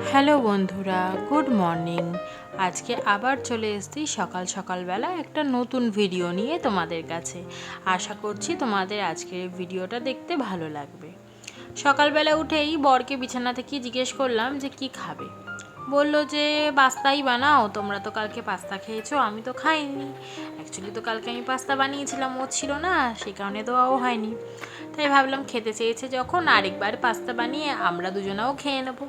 Hello বন্ধুরা, good morning. আজকে আবার চলে এসেছি সকাল সকালবেলা একটা নতুন ভিডিও নিয়ে তোমাদের কাছে। আশা করছি তোমাদের আজকের ভিডিওটা দেখতে ভালো লাগবে। সকালবেলা উঠেই বরকে বিছানা থেকে জিজ্ঞেস করলাম যে কি খাবে? বলল যে, পাস্তাই বানাও, তোমরা তো কালকে পাস্তা খেয়েছো, আমি তো খাইনি। অ্যাকচুয়ালি তো কালকে আমি পাস্তা বানিয়েছিলাম, ও ছিল না, সেই কারণে তো ও হয়নি। তাই ভাবলাম খেতে চেয়েছে যখন আরেকবার পাস্তা বানিয়ে আমরা দুজনেও খেয়ে নেব।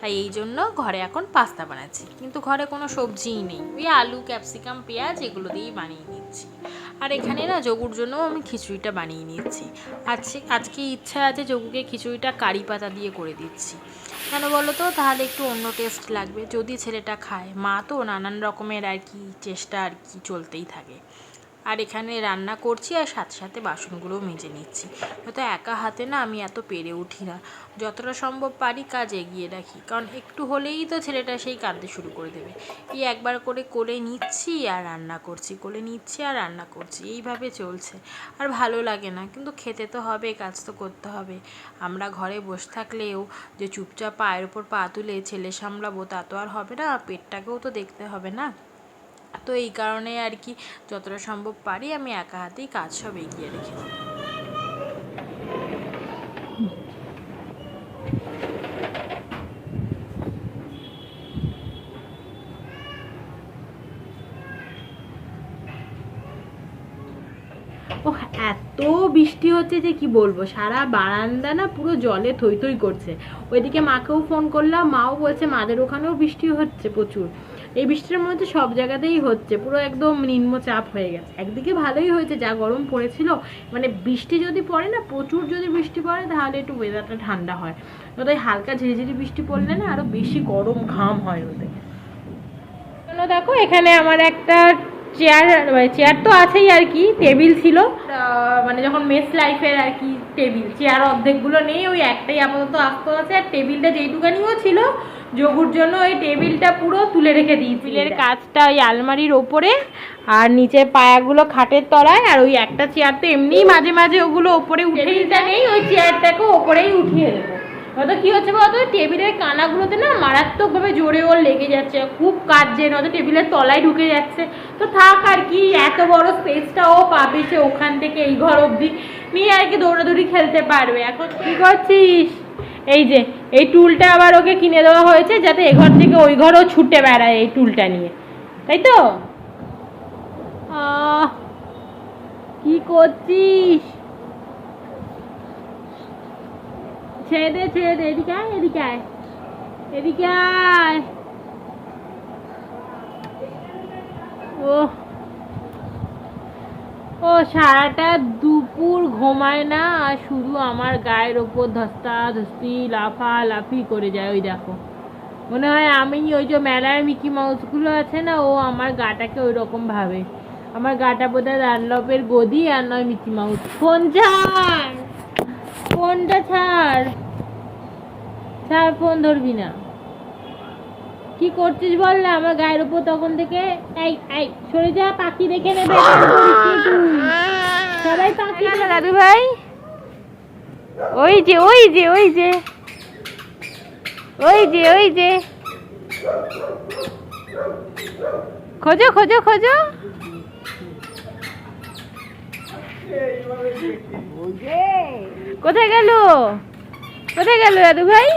তাই এই জন্য ঘরে এখন পাস্তা বানাচ্ছি। কিন্তু ঘরে কোনো সবজিই নেই। ওই আলু, ক্যাপসিকাম, পেঁয়াজ এগুলো দিয়েই বানিয়ে নিচ্ছি। আর এখানে না যোগুর জন্যও আমি খিচুড়িটা বানিয়ে নিচ্ছি। আজকে আজকে ইচ্ছা আছে যোগুকে খিচুড়িটা কারি পাতা দিয়ে করে দিচ্ছি। কেন বলো তো? তাহলে একটু অন্য টেস্ট লাগবে। যদি ছেলেটা খায়, মা তো নানান রকমের আর কি চেষ্টা আর কি চলতেই থাকে। আর এখানে রান্না করছি আর সাথে সাথে বাসনগুলোও মেজে নিচ্ছি। হয়তো একা হাতে না আমি এত পেরে উঠি না। যতটা সম্ভব পারি কাজ এগিয়ে রাখি। কারণ একটু হলেই তো ছেলেটা সেই কাঁদতে শুরু করে দেবে। এই একবার করে কোলে নিচ্ছি আর রান্না করছি। কোলে নিচ্ছি আর রান্না করছি। এইভাবে চলছে। আর ভালো লাগে না। কিন্তু খেতে তো হবে, কাজ তো করতে হবে। আমরা ঘরে বসে থাকলেও যে চুপচাপ পায়ের ওপর পা তুলে ছেলে সামলাবো তা তো আর হবে না। পেটটাকেও তো দেখতে হবে না। তো এই কারণে আর কি যতটা সম্ভব পারি আমি একা হাতেই কাজ সব এগিয়ে রেখে দিই। ও এত বৃষ্টি হচ্ছে যে কি বলব? সারা বারান্দা না পুরো জলে থই থই করছে। ওইদিকে মাকেও ফোন করলাম, মাও বলছে, মাদের ওখানেও বৃষ্টি হচ্ছে প্রচুর। এই বৃষ্টির মধ্যে সব জায়গাতেই হচ্ছে। পুরো একদম নিম্নচাপ হয়ে গেছে। একদিকে ভালোই হয়েছে, যা গরম পড়েছিল। মানে বৃষ্টি যদি পড়ে না, প্রচুর যদি বৃষ্টি পড়ে, তাহলে একটু ওয়েদারটা ঠান্ডা হয়। তাই হালকা ঝিরিঝিরি বৃষ্টি পড়লে না আরও বেশি গরম ঘাম হয় ওদের। দেখো, এখানে আমার একটা চেয়ার মানে চেয়ার তো আছেই আর কি টেবিল ছিল। মানে যখন মেস লাইফের আর কি টেবিল চেয়ার অর্ধেকগুলো নেই ওই একটাই আপাতত আস্ত আছে। আর টেবিলটা যেইটুকানিও ছিল যোগুর জন্য ওই টেবিলটা পুরো তুলে রেখে দিই টেবিলের কাজটা ওই আলমারির ওপরে আর নিচে পায়াগুলো খাটের তলায় আর ওই একটা চেয়ার তো এমনিই মাঝে মাঝে ওগুলো ওপরে উঠে নেই ওই চেয়ারটাকে ওপরেই উঠিয়ে দেবো। হয়তো কি হচ্ছে বলতো টেবিলের কানাগুলোতে না মারাত্মকভাবে জোরে ওর লেগে যাচ্ছে, খুব কাজছে নয়তো টেবিলের তলায় ঢুকে যাচ্ছে। তো থাক আর কি, এত বড় স্পেসটা ও পাবে সে ওখান থেকে এই ঘর অবধি। নিয়ে আর কি দৌড়াদৌড়ি খেলতে পারবে। এখন কি করছিস? এই যে, এই টুলটা আবার ওকে কিনে দেওয়া হয়েছে যাতে এ ঘর থেকে ওই ঘরও ছুটে বেড়ায় এই টুলটা নিয়ে। তাই তো? কি করছিস? ছেড়ে দে ছেড়ে দে, এদিকে আয় এদিকে আয়। এদিকে আয়। ও ও, সারাটা দুপুর ঘুমায় না, আর শুধু আমার গায়ের ওপর ধস্তা ধস্তি, লাফা লাফি করে যায়, ওই দেখো। মনে হয় আমি ওই যে মেলার মিকি মাউসগুলো আছে না, ও আমার গাটাকে ওই রকম ভাবে। আমার গাটা বোধহয় রানলপের গদি আর নয় মিকি মাউস ফোন ছাড় ফোনটা ছাড়। ছাড় ফোন ধরবি না। কি করছিস বল না আমার গায়ের উপর তখন থেকে এই এই সরে যা পাখি দেখে নেবে। সবাই পাখি দাদু ভাই। ওই যে ওই যে ওই যে। ওই যে ওই যে। খোঁজো খোঁজো খোঁজো। কোথায় গেল? কোথায় গেল দাদু ভাই?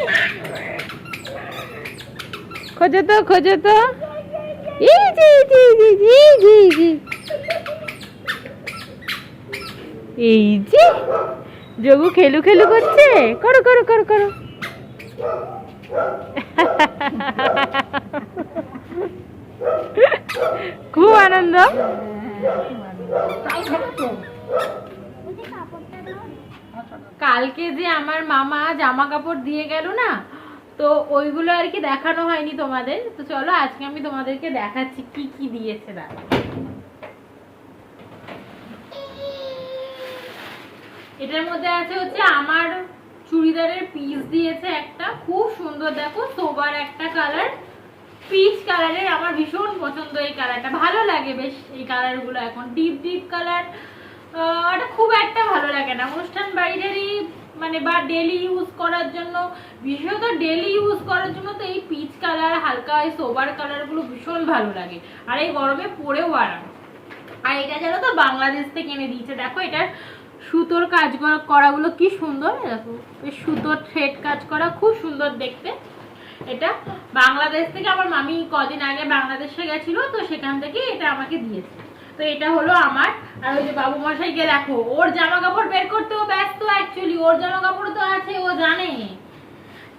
খোঁজো তো খোঁজো তো। এই যে, যোগু খেলু খেলু করছে। করো করো করো করো। খুব আনন্দ। কালকে যে আমার মামা জামা কাপড় দিয়ে গেল না, তো ওইগুলো আর কি দেখানো হয়নি তোমাদের। তো চলো আজকে আমি তোমাদেরকে দেখাচ্ছি কি কি দিয়েছে দাদা। এটার মধ্যে আছে হচ্ছে আমার চুড়িদারের পিস দিয়েছে একটা, খুব সুন্দর দেখো সোবার একটা কালার পিচ কালারের আমার ভীষণ পছন্দ এই কালারটা ভালো লাগে বেশ এই কালারগুলো এখন। ডিপ ডিপ কালার ওটা খুব একটা ভালো লাগে না। অনুষ্ঠান বাড়িটারই মানে বা ডেলি ইউজ করার জন্য, বিশেষত ডেলি ইউজ করার জন্য তো এই পিচ কালার হালকা এই সোবার কালারগুলো ভীষণ ভালো লাগে। আর এই গরমে পরেও আরাম। আর এটা যেন তো, বাংলাদেশ থেকে এনে দিয়েছে। দেখো, এটার সুতোর কাজ করাগুলো কি সুন্দর দেখো। সুতোর থ্রেড কাজ করা খুব সুন্দর দেখতে। এটা বাংলাদেশ থেকে, আমার মামি কদিন আগে বাংলাদেশে গেছিল, তো সেখান থেকে এটা আমাকে দিয়েছে। তো এটা হলো আমার। আর ওই যে বাবু মশাইকে দেখো, ওর জামা কাপড় বের করতেও ব্যস্ত অ্যাকচুয়ালি ওর জামা কাপড় তো আছে, ও জানে।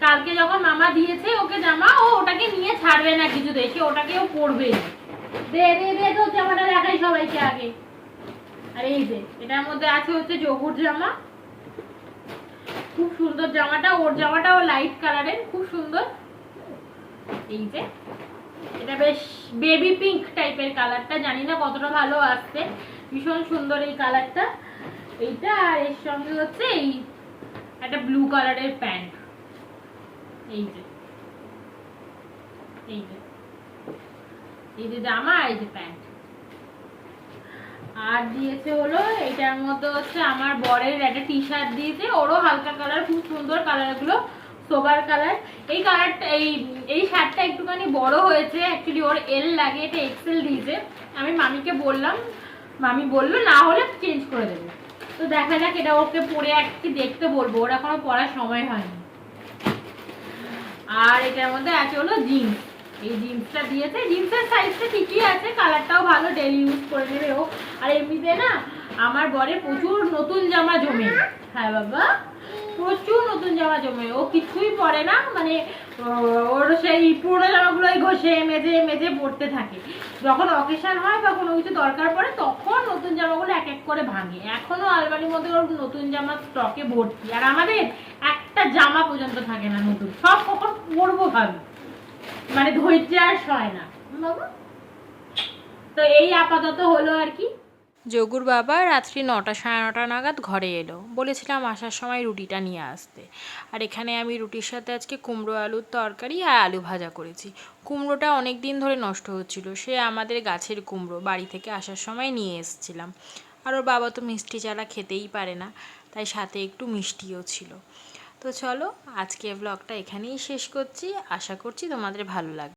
কালকে যখন মামা দিয়েছে ওকে জামা, ও ওটাকে নিয়ে ছাড়বে না কিছু, দেখে ওটাকে ও পরবে। দে দে দে তো জামাটা দেখাই সবাইকে আগে। আর এই যে, এটার মধ্যে আছে হচ্ছে জগুর জামা। খুব সুন্দর জামাটা, ওর জামাটাও লাইট কালারের খুব সুন্দর। এই যে এটা বেশ বেবি পিঙ্ক টাইপের কালারটা জানি না কতটা ভালো আসছে। ভীষণ সুন্দর এই কালারটা এইটা, আর এর সঙ্গে হচ্ছে এই একটা ব্লু কালারের প্যান্ট এই যে। এই যে। এই যে জামা আর এই যে প্যান্ট আর দিয়েছে হলো এটার মধ্যে হচ্ছে আমার বরের একটা টি শার্ট দিয়েছে। ওরও হালকা কালার খুব সুন্দর কালারগুলো সোবার কালার এই কালারটা এই এই শার্টটা একটুখানি বড় হয়েছে। অ্যাকচুয়ালি ওর এল লাগে, এটা এক্সেল দিয়েছে। আমি মামিকে বললাম, মামি বলল, না হলে চেঞ্জ করে দেবে। তো দেখা যাক এটা ওকে পরে একটি দেখতে বলব। ওর এখনও পড়ার সময় হয়নি। আর এটার মধ্যে আছে হলো জিন্স এই জিন্সটা দিয়েছে। জিন্সের সাইজটা ঠিকই আছে কালারটাও ভালো ডেলি ইউজ করে নেবে ও। আর এমনিতে না, আমার বরে প্রচুর নতুন জামা জমে। হ্যাঁ বাবা, প্রচুর নতুন জামা জমে। ও কিছুই পরে না মানে ওর সেই পুরোনো জামাগুলোই ঘষে, মেজে মেজে পরতে থাকে। যখন অকেশন হয় বা কোনো কিছু দরকার পড়ে, তখন নতুন জামাগুলো এক এক করে ভাঙে। এখনও আলমারির মধ্যে ওর নতুন জামা স্টকে ভর্তি। আর আমাদের একটা জামা পর্যন্ত থাকে না নতুন। সব কখন পরবো ভাবি। মানে ধৈর্য আর সয় না। বাবা। তো এই আপাতত হলো আর কি। যোগুর বাবা রাত্রি নটা সাড়ে নটা নাগাদ ঘরে এলো। বলেছিলাম আসার সময় রুটিটা নিয়ে আসতে। আর এখানে আমি রুটির সাথে আজকে কুমড়ো আলুর তরকারি আর আলু ভাজা করেছি। কুমড়োটা অনেক দিন ধরে নষ্ট হচ্ছিল। সে আমাদের গাছের কুমড়ো বাড়ি থেকে আসার সময় নিয়ে এসেছিলাম। আর ওর বাবা তো মিষ্টি চালা খেতেই পারে না তাই সাথে একটু মিষ্টিও ছিল। তো চলো আজকে ব্লগটা এখানেই শেষ করছি। আশা করছি তোমাদের ভালো লাগবে।